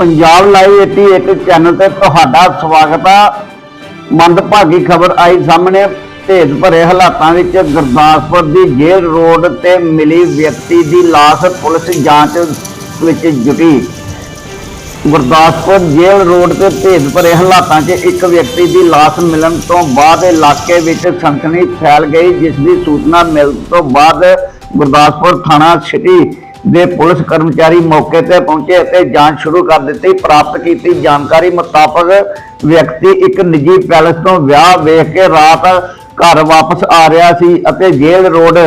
Punjab live 81 channel ਤੇ ਤੁਹਾਡਾ ਸਵਾਗਤ ਆ। ਮੰਦਭਾਗੀ ਖਬਰ ਆਈ ਸਾਹਮਣੇ ਭੇਦ ਭਰੇ ਹਾਲਾਤਾਂ ਵਿੱਚ ਗੁਰਦਾਸਪੁਰ ਦੀ ਜੇਲ੍ਹ ਰੋਡ ਤੇ ਮਿਲੀ ਵਿਅਕਤੀ ਦੀ ਲਾਸ਼ ਪੁਲਿਸ ਜਾਂਚ ਵਿੱਚ ਜੁਟੀ। ਗੁਰਦਾਸਪੁਰ ਜੇਲ੍ਹ ਰੋਡ ਤੇ ਭੇਦ ਭਰੇ ਹਾਲਾਤਾਂ 'ਚ ਇੱਕ ਵਿਅਕਤੀ ਦੀ ਲਾਸ਼ ਮਿਲਣ ਤੋਂ ਬਾਅਦ ਇਲਾਕੇ ਵਿੱਚ ਸਨਸਨੀ ਫੈਲ ਗਈ, ਜਿਸ ਦੀ ਸੂਚਨਾ ਮਿਲਣ ਤੋਂ ਬਾਅਦ ਗੁਰਦਾਸਪੁਰ ਥਾਣਾ ਸਿਟੀ ਦੇ ਪੁਲਿਸ ਕਰਮਚਾਰੀ ਮੌਕੇ ਤੇ ਪਹੁੰਚੇ ਅਤੇ ਜਾਂਚ ਸ਼ੁਰੂ ਕਰ ਦਿੱਤੀ, ਪ੍ਰਾਪਤ ਕੀਤੀ ਜਾਣਕਾਰੀ ਮੁਤਾਬਕ ਵਿਅਕਤੀ ਇੱਕ ਨਿੱਜੀ ਪੈਲਸ ਤੋਂ ਵਿਆਹ ਵੇਖ ਕੇ ਰਾਤ ਘਰ ਵਾਪਸ ਆ ਰਿਹਾ ਸੀ ਅਤੇ ਜੇਲ੍ਹ ਰੋਡ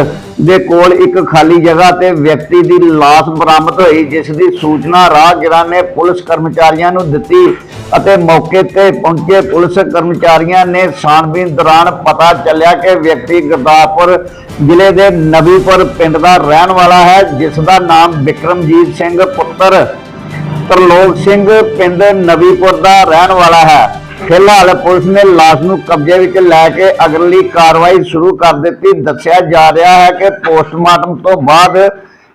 ਦੇ ਕੋਲ ਇੱਕ ਖਾਲੀ ਜਗ੍ਹਾ ਤੇ ਵਿਅਕਤੀ ਦੀ ਲਾਸ਼ ਬਰਾਮਦ ਹੋਈ, ਜਿਸ ਦੀ ਸੂਚਨਾ ਰਾਹਗੀਰਾਂ ਨੇ ਪੁਲਿਸ ਕਰਮਚਾਰੀਆਂ ਨੂੰ ਦਿੱਤੀ ਅਤੇ ਮੌਕੇ ਤੇ ਪਹੁੰਚੇ ਪੁਲਿਸ ਕਰਮਚਾਰੀਆਂ ਨੇ ਛਾਣਬੀਨ ਦੌਰਾਨ ਪਤਾ ਚੱਲਿਆ ਕਿ ਵਿਅਕਤੀ ਗੁਰਦਾਸਪੁਰ ਜ਼ਿਲ੍ਹੇ ਦੇ ਨਬੀਪੁਰ ਪਿੰਡ ਦਾ ਰਹਿਣ ਵਾਲਾ ਹੈ, ਜਿਸ ਦਾ ਨਾਮ ਵਿਕਰਮਜੀਤ ਸਿੰਘ, ਪੁੱਤਰ ਤਰਲੋਕ ਸਿੰਘ, ਪਿੰਡ ਨਵੀਪੁਰ ਦਾ ਰਹਿਣ ਵਾਲਾ ਹੈ। ਫਿਲਹਾਲ ਪੁਲਿਸ ਨੇ ਲਾਸ਼ ਨੂੰ ਕਬਜ਼ੇ ਵਿੱਚ ਲੈ ਕੇ ਅਗਲੀ ਕਾਰਵਾਈ ਸ਼ੁਰੂ ਕਰ ਦਿੱਤੀ। ਦੱਸਿਆ ਜਾ ਰਿਹਾ ਹੈ ਕਿ ਪੋਸਟਮਾਰਟਮ ਤੋਂ ਬਾਅਦ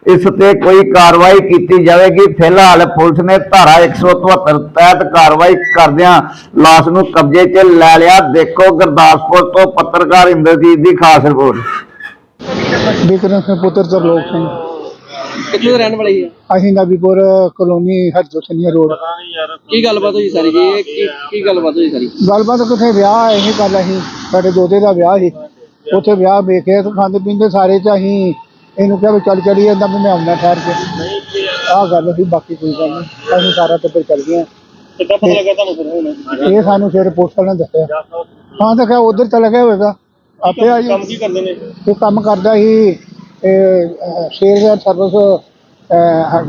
ਇਸ ਤੇ ਕੋਈ ਕਾਰਵਾਈ ਕੀਤੀ ਜਾਵੇਗੀ। ਫਿਲਹਾਲ ਪੁਲਿਸ ਨੇ ਧਾਰਾ 174 ਤਹਿਤ ਕਾਰਵਾਈ ਕਰਦਿਆਂ ਲਾਸ਼ ਨੂੰ ਕਬਜ਼ੇ 'ਚ ਲੈ ਲਿਆ। ਦੇਖੋ ਗੁਰਦਾਸਪੁਰ ਤੋਂ ਪੱਤਰਕਾਰ ਇੰਦਰਜੀਤ ਦੀ ਖਾਸ ਰਿਪੋਰਟ। ਵਿਕਰਮ ਸਿੰਘ ਪੁੱਤਰ ਤਰਲੋਕ ਸਿੰਘ। ਕਿੱਥੋਂ ਦੇ ਰਹਿਣ ਵਾਲੇ ਹੀ ਆ ਅਸੀਂ ਨਬੀਪੁਰ ਕਲੋਨੀ ਹਰਜੋ ਸਿੰਘੀਆ ਰੋਡ। ਕੀ ਗੱਲਬਾਤ ਹੋਈ ਸਾਰੀ ਜੀ? ਇਹ ਕੀ ਕੀ ਗੱਲਬਾਤ ਹੋਈ ਸਾਰੀ? ਗੱਲਬਾਤ ਕਿਥੇ ਵਿਆਹ ਇਹ ਗੱਲ ਅਸੀਂ ਸਾਡੇ ਦੋਤੇ ਦਾ ਵਿਆਹ ਸੀ। ਉੱਥੇ ਵਿਆਹ ਵੇਖਿਆ ਤੇ ਖਾਂਦੇ ਪੀਂਦੇ ਸਾਰੇ ਚ ਅਸੀਂ ਇਹਨੂੰ ਕਿਹਾ ਵੀ ਚੱਲ ਚੜੀ ਜਾਂਦਾ ਮੈਂ ਆਉਣਾ ਠਹਿਰ ਕੇ। ਆਹ ਗੱਲ ਸੀ ਬਾਕੀ ਕੋਈ ਗੱਲ ਨਹੀਂ। ਅਸੀਂ ਸਾਰਾ ਟੱਬਰ ਚੱਲ ਗਏ। ਕਿੱਦਾਂ ਪਤਾ ਲੱਗਾ ਤੁਹਾਨੂੰ ਫਿਰ ਹੁਣ? ਇਹ ਸਾਨੂੰ ਫਿਰ ਪੁਲਿਸ ਨੇ ਦੱਸਿਆ। ਹਾਂ ਤਾਂ ਕਿਹਾ ਉਧਰ ਚਲਾ ਗਿਆ ਹੋਵੇਗਾ। ਆਪੇ ਆ ਜੀ। ਕੀ ਕਰਦੇ ਨੇ? ਇਹ ਕੰਮ ਕਰਦਾ ਸੀ ਸ਼ੇਅਰ ਸਰਵਿਸ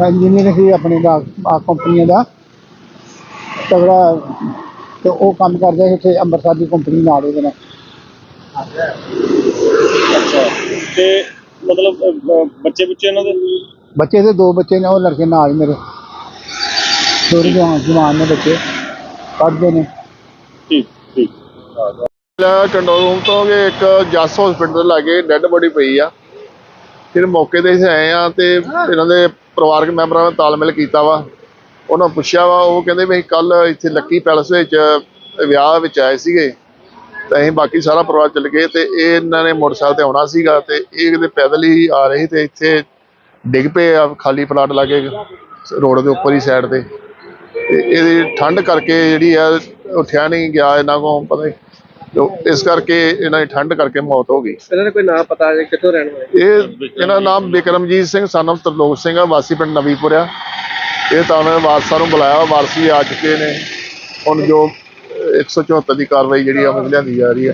ਇੰਜੀਨੀਅਰ ਸੀ ਆਪਣੇ ਦਾ ਆ ਕੰਪਨੀਆਂ ਦਾ। ਤਗੜਾ ਤੇ ਉਹ ਕੰਮ ਕਰਦਾ ਸੀ ਇੱਥੇ ਅੰਮ੍ਰਿਤਸਰ ਦੀ ਕੰਪਨੀ ਨਾਲ ਉਹਦੇ ਨਾਲ। ਅੱਛਾ ਤੇ ਮਤਲਬ ਅਹ, ਬੱਚੇ ਬੁੱਚੇ ਇਹਨਾਂ ਦੇ? ਬੱਚੇ ਦੇ ਦੋ ਬੱਚੇ ਨੇ ਉਹ ਲੜਕੇ ਨਾਲ ਹੀ ਮੇਰੇ। ਦੋਰੇ ਜਵਾਨ ਜਵਾਨ ਨੇ ਬੱਚੇ ਪੜ੍ਹਦੇ ਨੇ। ਠੀਕ ਠੀਕ। ਕੰਟਰੋਲ ਰੂਮ ਤੋਂ ਕਿ ਇੱਕ ਜਸ ਹਸਪੀਟਲ ਲਾਗੇ ਡੈੱਡ ਬੋਡੀ ਪਈ ਆ। ਫਿਰ ਮੌਕੇ ਤੇ ਅਸੀਂ ਆਏ ਆ ਤੇ ਇਹਨਾਂ ਦੇ ਪਰਿਵਾਰਕ ਮੈਂਬਰਾਂ ਨਾਲ ਤਾਲਮੇਲ ਕੀਤਾ ਵਾ। ਉਹਨਾਂ ਨੂੰ ਪੁੱਛਿਆ ਵਾ, ਉਹ ਕਹਿੰਦੇ ਵੀ ਕੱਲ ਇੱਥੇ ਲੱਕੀ ਪੈਲਸ ਵਿੱਚ ਵਿਆਹ ਵਿੱਚ ਆਏ ਸੀਗੇ। ਤੇ ਅਸੀਂ ਬਾਕੀ ਸਾਰਾ ਪਰਿਵਾਰ ਚੱਲ ਗਏ ਤੇ ਇਹ ਇਹਨਾਂ ਨੇ ਮੋਟਰਸਾਈਕਲ ਤੇ ਆਉਣਾ ਸੀਗਾ ਤੇ ਇਹ ਕਿਤੇ ਪੈਦਲ ਹੀ ਆ ਰਹੇ ਸੀ ਤੇ ਇੱਥੇ ਡਿੱਗ ਪਏ ਆ ਖਾਲੀ ਪਲਾਟ ਲਾਗੇ ਰੋਡ ਦੇ ਉੱਪਰ ਹੀ ਸਾਈਡ ਤੇ। ਤੇ ਇਹਦੀ ਠੰਡ ਕਰਕੇ ਜਿਹੜੀ ਆ, ਉੱਠਿਆ ਨਹੀਂ ਗਿਆ ਇਹਨਾਂ ਕੋਲ, ਪਤਾ ਤੇ ਇਸ ਕਰਕੇ ਇਹਨਾਂ ਦੀ ਠੰਡ ਕਰਕੇ ਮੌਤ ਹੋ ਗਈ। ਇਹਨਾਂ ਨੇ ਕੋਈ ਨਾਂ ਪਤਾ ਹੈ ਕਿੱਥੋਂ ਰਹਿਣ ਵਾਲੇ? ਇਹ ਇਹਨਾਂ ਦਾ ਨਾਮ ਬਿਕਰਮਜੀਤ ਸਿੰਘ of ਤਰਲੋਕ ਸਿੰਘ ਆ ਵਾਸੀ ਪਿੰਡ ਨਵੀਪੁਰ ਆ। ਇਹ ਤਾਂ ਉਹਨਾਂ ਨੇ ਵਾਰਸਾਂ ਨੂੰ ਬੁਲਾਇਆ ਵਾਰਸ ਆ ਚੁੱਕੇ ਨੇ। ਹੁਣ ਜੋ ਅਹ, 174 ਦੀ ਕਾਰਵਾਈ ਜਿਹੜੀ ਆ ਉਹ ਲਿਆਂਦੀ ਜਾ ਰਹੀ ਆ।